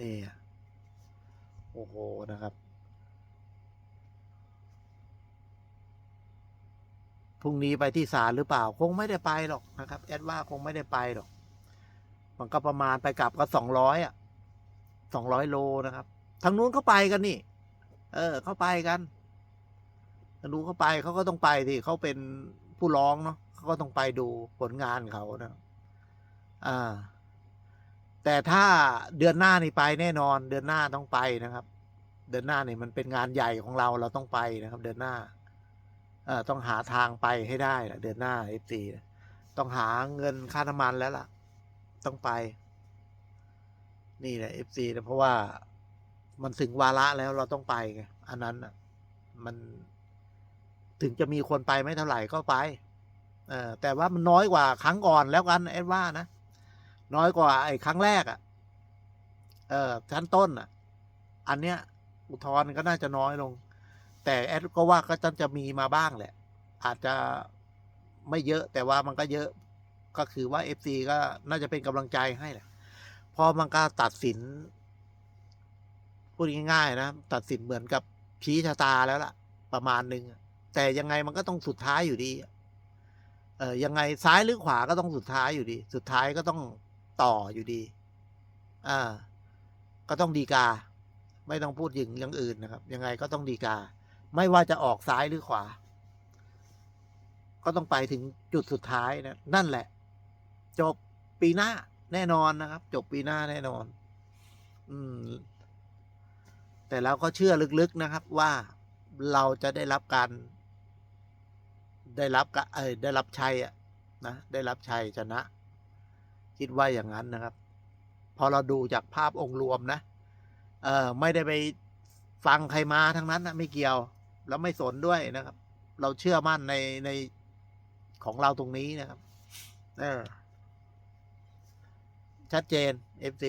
นี่โอ้โห นะครับ พรุ่งนี้ไปที่ศาลหรือเปล่า คงไม่ได้ไปหรอกนะครับ แอดว่าคงไม่ได้ไปหรอก มันก็ประมาณไปกลับก็สองร้อยอะสองร้อยโลนะครับ ทางนู้นเขาไปกันนี่ เออ เขาไปกันทางนู้นเขาไปเขาก็ต้องไปที่เขาเป็นผู้ร้องเนาะเขาก็ต้องไปดูผลงานเขานะ อ่า แต่ถ้าเดือนหน้านี่ไปแน่นอน เดือนหน้าต้องไปนะครับ เดือนหน้านี่มันเป็นงานใหญ่ของเราเราต้องไปนะครับ เดือนหน้าเอ่อต้องหาทางไปให้ได้นะเดือนหน้าเอฟซีต้องหาเงินค่าน้ำมันแล้วล่ะ ต้องไป นี่แหละเอฟซีนะเพราะว่ามันถึงวาระแล้วเราต้องไปไงอันนั้นอะมันถึงจะมีคนไปไม่เท่าไหร่ก็ไป เออแต่ว่ามันน้อยกว่าครั้งก่อนแล้วกันเอ็ดว่านะ น้อยกว่าไอ้ครั้งแรกอะ่ะ เออชั้นต้นอะ อันเนี้ย อุทธรณ์ก็น่าจะน้อยลง แต่แอดก็ว่าก็จะจะมีมาบ้างแหละ อาจจะไม่เยอะแต่ว่ามันก็เยอะก็คือว่าเอฟซีก็น่าจะเป็นกำลังใจให้แหละเพอมันก็ตัดสิน พูดง่ายๆนะ ตัดสินเหมือนกับชี้ชะตาแล้วล่ะ ประมาณหนึ่งแต่ยังไงมันก็ต้องสุดท้ายอยู่ดี เออยังไงซ้ายหรือขวาก็ต้องสุดท้ายอยู่ดี สุดท้ายก็ต้อง ต่ออยู่ดี อ่า ก็ต้องดีกา ไม่ต้องพูดย่างอย่างอื่นนะครับ ยังไงก็ต้องดีกา ไม่ว่าจะออกซ้ายหรือขวา ก็ต้องไปถึงจุดสุดท้ายนะนั่นแหละ จบปีหน้าแน่นอนนะครับ จบปีหน้าแน่นอน อืม แต่เราก็เชื่อลึกๆนะครับว่าเราจะได้รับการ ได้รับกเอยได้รับชัยอะนะ ได้รับชัยชนะ คิดว่าอย่างนั้นนะครับ พอเราดูจากภาพองค์รวมนะ เออไม่ได้ไปฟังใครมาทั้งนั้นนะไม่เกี่ยว แล้วไม่สนด้วยนะครับ เราเชื่อมั่นในในของเราตรงนี้นะครับ เออ ชัดเจน FC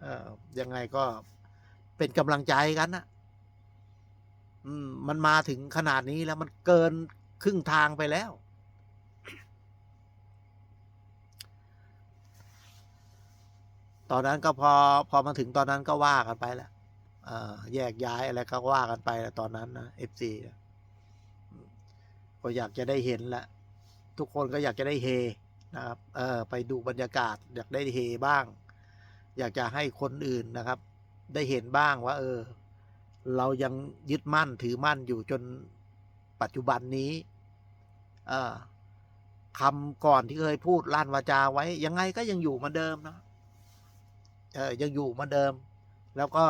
เออยังไงก็เป็นกำลังใจกันนะอืม มันมาถึงขนาดนี้แล้วมันเกินครึ่งทางไปแล้ว ตอนนั้นก็พอพอมาถึงตอนนั้นก็ว่ากันไปแหล้วเอ่อแยกย้ายอะไรก็ว่ากันไปแล้วตอนนั้นนะเอฟซีก็อยากจะได้เห็นแหละทุกคนก็อยากจะได้เฮนะครับเออไปดูบรรยากาศ อยากได้เฮบ้าง อยากจะให้คนอื่นนะครับ ได้เห็นบ้างว่า เออ เรายังยึดมั่นถือมั่นอยู่จนปัจจุบันนี้เออคำก่อนที่เคยพูดลั่นวาจาไว้ ยังไงก็ยังอยู่เหมือนเดิมนะ ยังอยู่เหมือนเดิม แล้วก็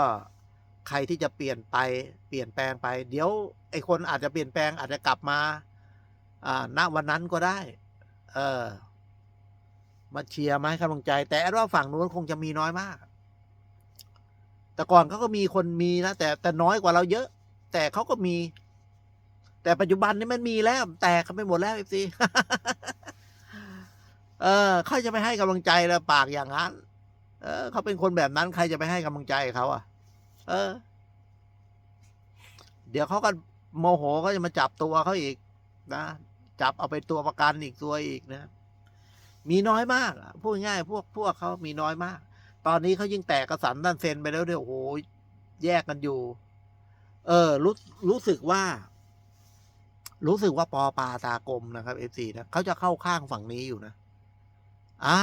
ใครที่จะเปลี่ยนไปเปลี่ยนแปลงไป เดี๋ยวไอคนอาจจะเปลี่ยนแปลงอาจจะกลับมาณวันนั้นก็ได้ เออ มาเชียร์มาให้กำลังใจ แต่แอดว่าฝั่งนู้นคงจะมีน้อยมาก แต่ก่อนเขาก็มีคนมีนะแต่แต่น้อยกว่าเราเยอะ แต่เขาก็มี แต่ปัจจุบันนี้มันมีแล้ว แตกกันไปหมดแล้วเอฟซีเออเขาจะไปให้กำลังใจแล้วปากอย่างนั้น เออเขาเป็นคนแบบนั้นใครจะไปให้กำลังใจเขาอะ เออ เดี๋ยวเขาก็โมโหเขาจะมาจับตัวเขาอีก นะจับเอาไปตัวประกันอีกตัวอีกนะ มีน้อยมากพูดง่ายพวกพวกเขามีน้อยมาก ตอนนี้เขายิ่งแตกกระสันดันเซนไปแล้วเนี่ยโอ้โหแยกกันอยู่ เออ รู้รู้สึกว่า รู้สึกว่าปอปาตากลมนะครับเอฟซีนะเขาจะเข้าข้างฝั่งนี้อยู่นะ อ่า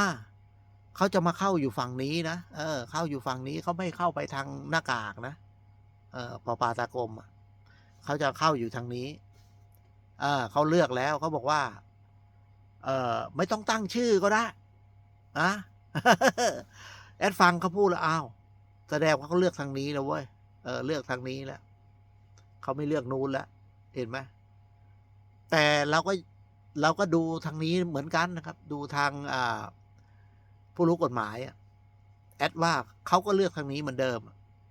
เขาจะมาเข้าอยู่ฝั่งนี้นะเออ เข้าอยู่ฝั่งนี้เขาไม่เข้าไปทางหน้ากากนะเออปอปาตากรมเขาจะเข้าอยู่ทางนี้เออเขาเลือกแล้วเขาบอกว่า เออไม่ต้องตั้งชื่อก็ได้อะแอดฟังเขาพูดแล้วอ้าวแสดงว่าเขาเลือกทางนี้แล้วเว้ยเออเลือกทางนี้แล้วเขาไม่เลือกนู้นแล้วเห็นไหมแต่เราก็เราก็ดูทางนี้เหมือนกันนะครับ ดูทางอ่า ผู้รู้กฎหมายอะแอดว่าเขาก็เลือกทางนี้เหมือนเดิม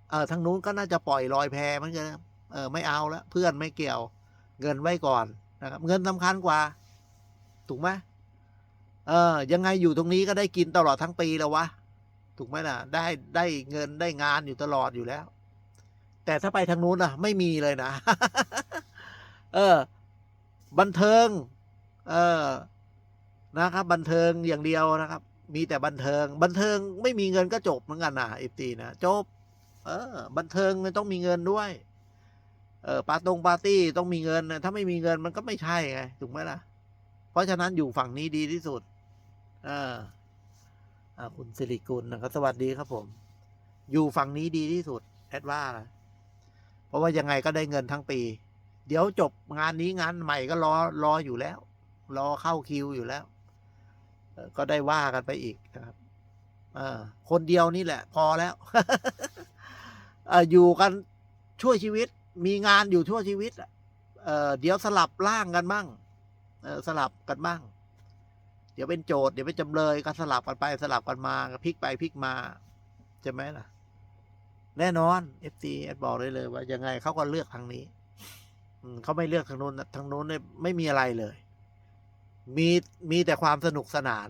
เออทางนู้นก็น่าจะปล่อยลอยแพมือนกันเออไม่เอาแล้วเพื่อนไม่เกี่ยว เงินไว้ก่อนนะครับเงินสำคัญกว่า ถูกไหมเออยังไงอยู่ตรงนี้ก็ได้กินตลอดทั้งปีแล้ววะถูกไหมล่ะ ได้ได้เงินได้งานอยู่ตลอดอยู่แล้ว แต่ถ้าไปทางนู้นอะ ไม่มีเลยนะ เออ บันเทิง เออนะครับ บันเทิงอย่างเดียวนะครับ มีแต่บันเทิง บันเทิงไม่มีเงินก็จบเหมือนกันนะเอฟซีนะจบ เออ บันเทิงมันต้องมีเงินด้วยเออปาตรงปาร์ตี้ต้องมีเงินนะถ้าไม่มีเงินมันก็ไม่ใช่ไงถูกไหมล่ะ เพราะฉะนั้นอยู่ฝั่งนี้ดีที่สุดเอออ่าคุณสิริกุลนะครับสวัสดีครับผม อยู่ฝั่งนี้ดีที่สุดแอดว่านะเพราะว่ายังไงก็ได้เงินทั้งปี เดี๋ยวจบงานนี้งานใหม่ก็รอรออยู่แล้ว รอเข้าคิวอยู่แล้ว ก็ได้ว่ากันไปอีกนะครับอคนเดียวนี่แหละ พอแล้วออยู่กันช่วยชีวิต มีงานอยู่ชั่วชีวิตเออเดี๋ยวสลับร่างกันบ้างเอสลับกันบ้าง เดี๋ยวเป็นโจทย์เดี๋ยวเป็นจำเลยก็สลับกันไปสลับกันมาพลิกไปพลิกมาใช่ไหมล่ะ แน่นอนเอฟซีแอดบอกได้เลยว่ายังไงเขาก็เลือกทางนี้เขาไม่เลือกทางโน้นทางโน้นเนี่ยไม่มีอะไรเลย มีมีแต่ความสนุกสนาน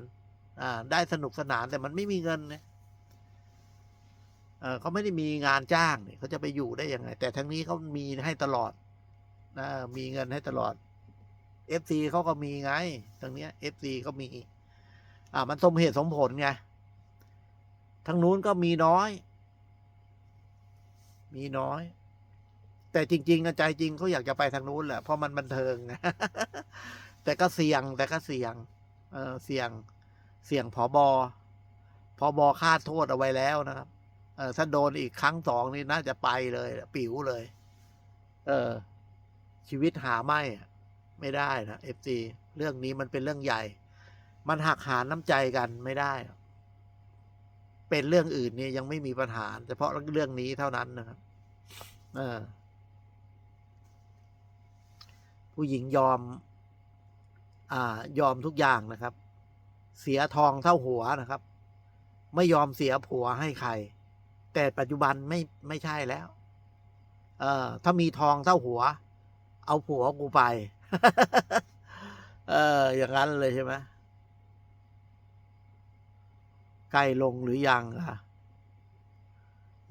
อ่า ได้สนุกสนานแต่มันไม่มีเงินเนี่ยเขาไม่ได้มีงานจ้างเนี่ยเขาจะไปอยู่ได้ยังไง แต่ทั้งนี้เขามีให้ตลอดนะมีเงินให้ตลอดเอฟซีเขาก็มีไงทางเนี้ยเอฟซีก็มี อ่า มันสมเหตุสมผลไงทางนู้นก็มีน้อย มีน้อย แต่จริงๆใจจริงเขาอยากจะไปทางนู้นแหละเพราะมันบันเทิงนะ แต่ก็เสี่ยงแต่ก็เสี่ยง เออเสี่ยง เสี่ยงผอบอพอบอคาดโทษเอาไว้แล้วนะครับ เออถ้าโดนอีกครั้งสองนี่น่าจะไปเลย ปิ๋วเลย เออ ชีวิตหาไม่อะไม่ได้นะเอฟซีเรื่องนี้มันเป็นเรื่องใหญ่ มันหักหาน้ำใจกันไม่ได้ เป็นเรื่องอื่นเนี่ยยังไม่มีปัญหาเฉพาะเรื่องนี้เท่านั้นนะครับ เออ ผู้หญิงยอม ยอมทุกอย่างนะครับ เสียทองเท่าหัวนะครับ ไม่ยอมเสียผัวให้ใคร แต่ปัจจุบันไม่ไม่ใช่แล้ว เออถ้ามีทองเท่าหัว เอาผัวกูไป เออ อย่างนั้นเลยใช่ไหมใกล้ลงหรือยังอะ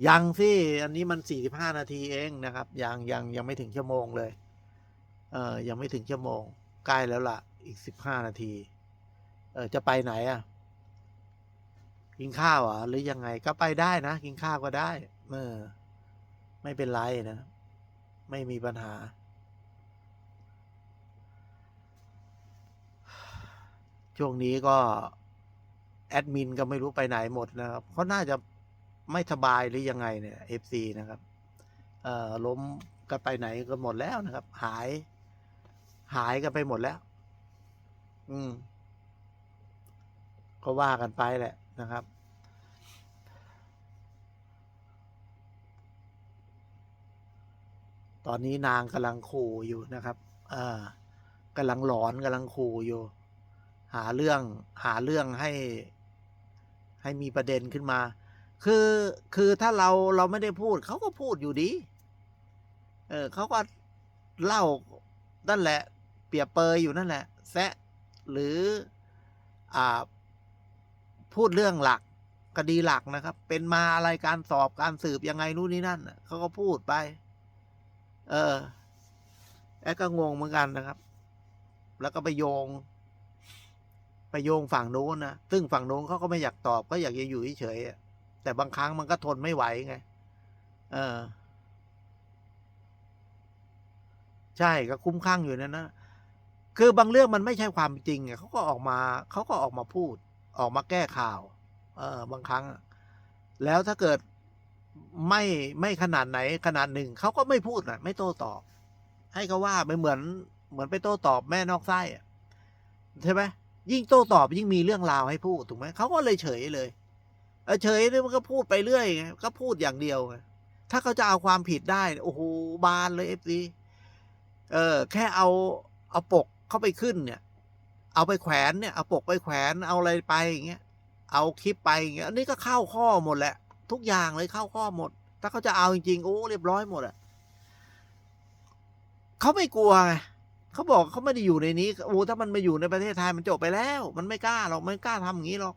ยังสิอันนี้มันสี่สิบห้านาทีเองนะครับ ยังยังยังไม่ถึงชั่วโมงเลย เออยังไม่ถึงชั่วโมง ใกล้แล้วล่ะอีกสิบห้านาที เออจะไปไหนอะ กินข้าวอะ หรือยังไงก็ไปได้นะ กินข้าวก็ได้ เออ ไม่เป็นไรนะ ไม่มีปัญหา ช่วงนี้ก็ แอดมินก็ไม่รู้ไปไหนหมดนะครับเขาน่าจะไม่สบายหรือยังไงเนี่ยเอฟซีนะครับ เอ่อล้มกันไปไหนกันหมดแล้วนะครับ หาย หายกันไปหมดแล้ว อืม ก็ว่ากันไปแหละนะครับ ตอนนี้นางกำลังขู่อยู่นะครับ เอ่อกำลังหลอนกำลังขู่อยู่ หาเรื่องหาเรื่องให้ให้มีประเด็นขึ้นมา คือคือถ้าเราเราไม่ได้พูด เขาก็พูดอยู่ดี เออเขาก็เล่านั่นแหละ เปรียบเปยอยู่นั่นแหละ แซะ หรืออพูดเรื่องหลักคดีหลักนะครับ เป็นมาอะไรการสอบการสืบยังไงนู่นนี่นั่นเขาก็พูดไป เออแอดก็งงเหมือนกันนะครับ แล้วก็ไปโยง ไปโยงฝั่งโน้นนะซึ่งฝั่งโน้นเขาก็ไม่อยากตอบก็อยากจะอยู่เฉยๆแต่บางครั้งมันก็ทนไม่ไหวไง เออ ใช่ก็คุ้มข้างอยู่นั่นนะ คือบางเรื่องมันไม่ใช่ความจริงเขาก็ออกมาเขาก็ออกมาพูด ออกมาแก้ข่าว เออบางครั้ง แล้วถ้าเกิดไม่ไม่ขนาดไหนขนาดหนึ่งเขาก็ไม่พูดนะไม่โต้ตอบ ให้เขาว่าไปเหมือนเหมือนไปโต้ตอบแม่นอกไส้อะใช่ไหมยิ่งโต้ตอบยิ่งมีเรื่องราวให้พูดถูกไหมเขาก็เลยเฉยเลยเออเฉยเลยมันก็พูดไปเรื่อยไงก็พูดอย่างเดียวถ้าเขาจะเอาความผิดได้ โอ้โหบานเลยเอฟซีเออ แค่เอาเอาปก เข้าไปขึ้นเนี่ย เอาไปแขวนเนี่ยเอาปกไปแขวนเอาอะไรไปอย่างเงี้ยเอาคลิปไปอย่างเงี้ยอันนี้ก็เข้าข้อหมดแหละ ทุกอย่างเลยเข้าข้อหมด ถ้าเขาจะเอาจริงๆโอ้เรียบร้อยหมดอะเขาไม่กลัวไงเขาบอกเขาไม่ได้อยู่ในนี้โอ้ถ้ามันมาอยู่ในประเทศไทยมันจบไปแล้ว มันไม่กล้าหรอกมันไม่กล้าทำอย่างนี้หรอก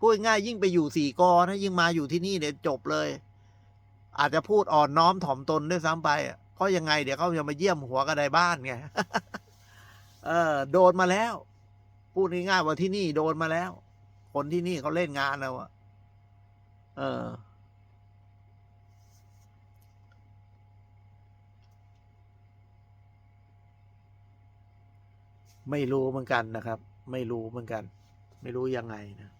พูดง่ายยิ่งไปอยู่สี่กอนะยิ่งมาอยู่ที่นี่เนี่ยจบเลย อาจจะพูดอ่อนน้อมถ่อมตนด้วยซ้ำไปเพราะยังไงเดี๋ยวเขาจะมาเยี่ยมหัวกระไดบ้านไง เออโดนมาแล้ว พูดง่ายๆว่าที่นี่โดนมาแล้ว คนที่นี่เขาเล่นงานเราอะเออ ไม่รู้เหมือนกันนะครับ ไม่รู้เหมือนกัน ไม่รู้ยังไงนะ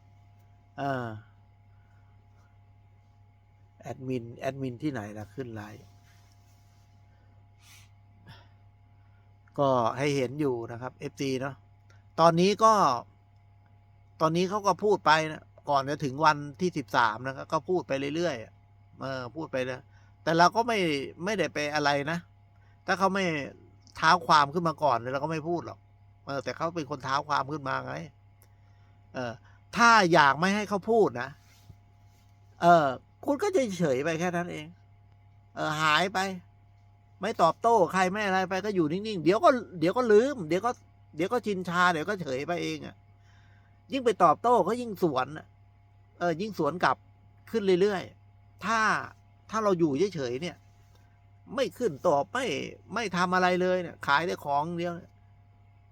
เออแอดมินแอดมินที่ไหนล่ะขึ้นไลน์ ก็ให้เห็นอยู่นะครับ FT เนาะตอนนี้ก็ ตอนนี้เขาก็พูดไปนะก่อนจะถึงวันที่สิบสามนะครับก็พูดไปเรื่อยๆเออพูดไปเลยแต่เราก็ไม่ไม่ได้ไปอะไรนะ ถ้าเขาไม่เท้าความขึ้นมาก่อนเราก็ไม่พูดหรอกเออแต่เขาเป็นคนเท้าความขึ้นมาไงเออถ้าอยากไม่ให้เขาพูดนะเออคุณก็จะเฉยไปแค่นั้นเอง เออหายไป ไม่ตอบโต้ใครไม่อะไรไปก็อยู่นิ่งๆ เดี๋ยวก็เดี๋ยวก็ลืม เดี๋ยวก็เดี๋ยวก็ชินชาเดี๋ยวก็เฉยไปเองอะ่ะ ยิ่งไปตอบโต้ก็ยิ่งสวนอะเออยิ่งสวนกลับขึ้นเรื่อยๆ ถ้าถ้าเราอยู่เฉยๆเนี่ย ไม่ขึ้นตอบไม่ไม่ทำอะไรเลยเนี่ย ขายได้ของเดียว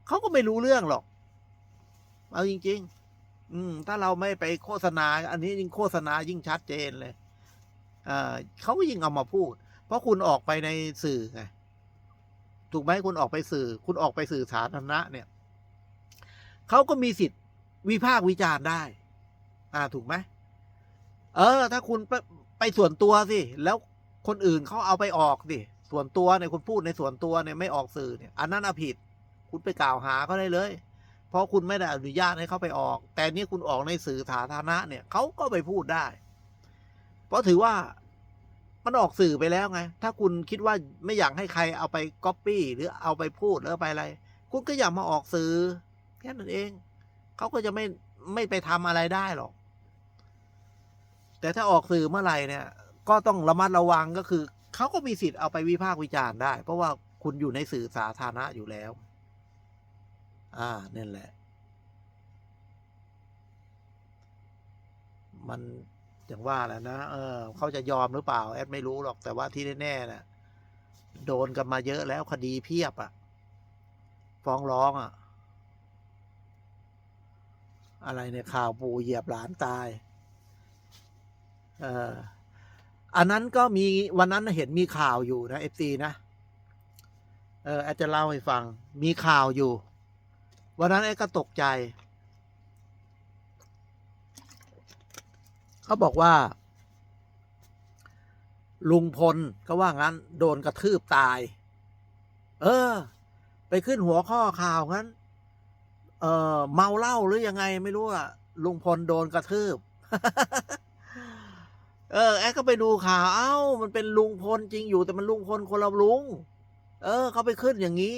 เขาก็ไม่รู้เรื่องหรอก เอาจริง ๆ อืม ถ้าเราไม่ไปโฆษณา อันนี้ยิ่งโฆษณายิ่งชัดเจนเลยอ่าเขาก็ยิ่งเอามาพูด เพราะคุณออกไปในสื่อไงถูกไหมคุณออกไปสื่อ คุณออกไปสื่อสาธารณะเนี่ยเขาก็มีสิทธิ์วิพากษ์วิจารณ์ได้ อ่าถูกไหมเออ ถ้าคุณไปไปส่วนตัวสิ แล้วคนอื่นเขาเอาไปออกสิ ส่วนตัวเนี่ยคุณพูดในส่วนตัวเนี่ยไม่ออกสื่อเนี่ย อันนั้นอผิด คุณไปกล่าวหาเขาได้เลย เพราะคุณไม่ได้อนุญาตให้เขาไปออก แต่นี่คุณออกในสื่อสาธารณะเนี่ยเขาก็ไปพูดได้ เพราะถือว่า มันออกสื่อไปแล้วไง ถ้าคุณคิดว่าไม่อยากให้ใครเอาไปก๊อปปี้หรือเอาไปพูดหรือไปอะไร คุณก็อย่ามาออกสื่อแค่นั้นเอง เขาก็จะไม่ไม่ไปทำอะไรได้หรอก แต่ถ้าออกสื่อเมื่อไหร่เนี่ย ก็ต้องระมัดระวังก็คือ เขาก็มีสิทธิ์เอาไปวิพากษ์วิจารณ์ได้ เพราะว่าคุณอยู่ในสื่อสาธารณะอยู่แล้ว อ่านั่นแหละ มัน อย่างว่าแหละนะ เออเขาจะยอมหรือเปล่า แอดไม่รู้หรอกแต่ว่าที่แน่ๆนะโดนกันมาเยอะแล้วคดีเพียบอะ่ะ ฟ้องร้องอะ่ะ อะไรเนี่ยข่าวปูเหยียบหลานตาย เอออันนั้นก็มีวันนั้นเห็นมีข่าวอยู่นะเอฟซีนะ เออแอดจะเล่าให้ฟัง มีข่าวอยู่ วันนั้นไอ้ก็ตกใจ เขาบอกว่า ลุงพลก็ว่างั้น โดนกระทืบตาย เออ ไปขึ้นหัวข้อข่าวงั้น เออเมาเหล้าหรือยังไงไม่รู้อะลุงพลโดนกระทืบ เออ แอดก็ไปดูข่าวเอ้า มันเป็นลุงพลจริงอยู่แต่มันลุงพลคนละลุง เออ เขาไปขึ้นอย่างนี้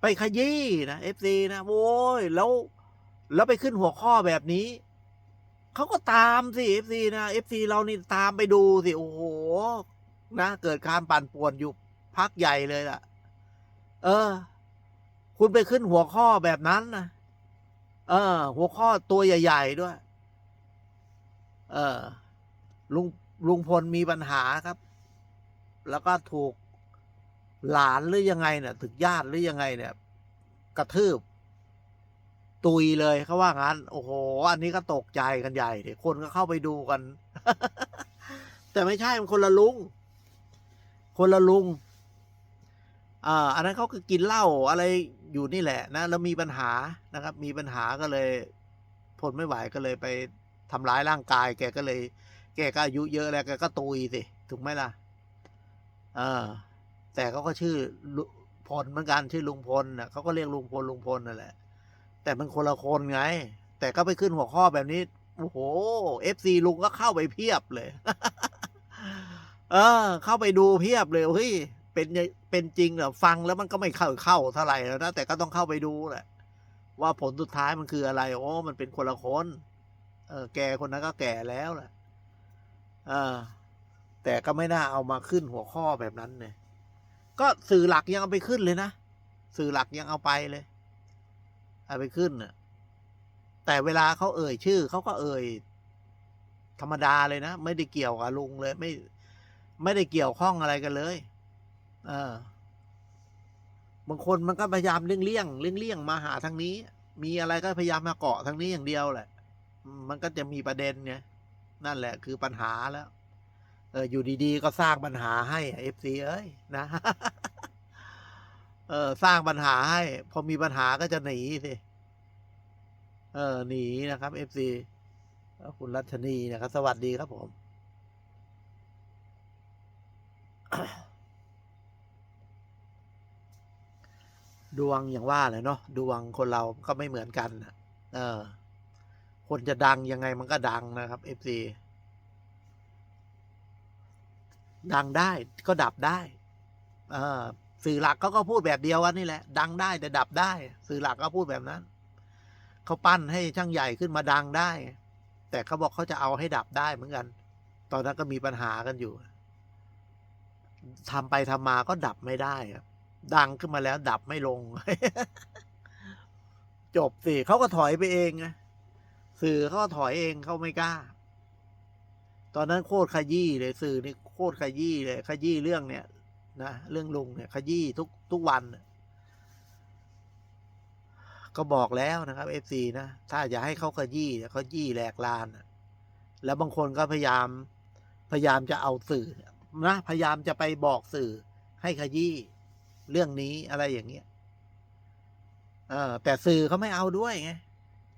ไปขยี้นะเอฟซีนะโว้ยแล้ว แล้วไปขึ้นหัวข้อแบบนี้ เขาก็ตามสิเอฟซีนะเอฟซีเรานี่ตามไปดูสิ โอ้โห นะ เกิดการปั่นป่วนอยู่พักใหญ่เลยล่ะ เออ คุณไปขึ้นหัวข้อแบบนั้นนะเออ หัวข้อตัวใหญ่ ๆ ด้วย เออ ลุงลุงพลมีปัญหาครับ แล้วก็ถูกหลานหรือยังไงเนี่ยถึงญาติหรือยังไงเนี่ย กระทืบ ตุยเลยเขาว่างั้น โอ้โห อันนี้ก็ตกใจกันใหญ่เดี๋ยคนก็เข้าไปดูกัน แต่ไม่ใช่มันคนละลุง คนละลุงอ่าอันนั้นเขาก็กินเหล้าอะไรอยู่นี่แหละนะแล้วมีปัญหานะครับ มีปัญหาก็เลยทนไม่ไหวก็เลยไปทำร้ายร่างกาย แกก็เลย แกก็อายุเยอะแล้วแกก็ตุยสิถูกไหมล่ะเออแต่เขาก็ชื่อลุพลเหมือนกันชื่อลุงพลนะเขาก็เรียกลุงพลลุงพลนั่นแหละ แต่มันคนละคนไง แต่ก็ไปขึ้นหัวข้อแบบนี้ โอ้โหเอฟซีลุงก็เข้าไปเพียบเลย เออ เข้าไปดูเพียบเลยเฮ้ยเป็นเป็นจริงเหรอฟังแล้วมันก็ไม่เข้าเข้าเท่าไหร่แล้วนะแต่ก็ต้องเข้าไปดูแหละ ว่าผลสุดท้ายมันคืออะไรโอ้มันเป็นคนละคนเออแกคนนั้นก็แก่แล้วแหละเออแต่ก็ไม่น่าเอามาขึ้นหัวข้อแบบนั้นเนี่ยก็สื่อหลักยังเอาไปขึ้นเลยนะสื่อหลักยังเอาไปเลย เอาไปขึ้นน่ะแต่เวลาเขาเอ่ยชื่อเขาก็เอ่ยธรรมดาเลยนะ ไม่ได้เกี่ยวกับลุงเลย ไม่ ไม่ได้เกี่ยวข้องอะไรกันเลย เออบางคนมันก็พยายามเลี่ยงเลี่ยงเลี่ยงเลี่ยงมาหาทางนี้ มีอะไรก็พยายามมาเกาะทางนี้อย่างเดียวแหละ มันก็จะมีประเด็นไงนั่นแหละคือปัญหาแล้ว เอออยู่ดีๆก็สร้างปัญหาให้เอฟซีเอ้ยนะ เออสร้างปัญหาให้ พอมีปัญหาก็จะหนีสิเออหนีนะครับเอฟซีคุณรัชนีนะครับ สวัสดีครับผม ดวงอย่างว่าเลยเนาะดวงคนเราก็ไม่เหมือนกันเออ คนจะดังยังไงมันก็ดังนะครับเอฟซีดังได้ก็ดับได้ เออ สื่อหลักเขาก็พูดแบบเดียวกันนี่แหละ ดังได้แต่ดับได้ สื่อหลักก็พูดแบบนั้นเขาปั้นให้ช่างใหญ่ขึ้นมาดังได้ แต่เขาบอกเขาจะเอาให้ดับได้เหมือนกัน ตอนนั้นก็มีปัญหากันอยู่ทำไปทำมาก็ดับไม่ได้ครับดังขึ้นมาแล้วดับไม่ลง จบสิเขาก็ถอยไปเองไงสื่อเขาก็ถอยเองเขาไม่กล้า ตอนนั้นโคตรขยี้เลย สื่อนี่โคตรขยี้เลย ขยี้เรื่องเนี่ย นะเรื่องลุงเนี่ยขยี้ทุกทุกวัน ก็บอกแล้วนะครับเอฟซีนะ ถ้าอย่าให้เขาขยี้เขายี่แหลกลานนะแล้วบางคนก็พยายามพยายามจะเอาสื่อนะพยายามจะไปบอกสื่อให้ขยี้เรื่องนี้อะไรอย่างเงี้ยเออแต่สื่อเขาไม่เอาด้วยไง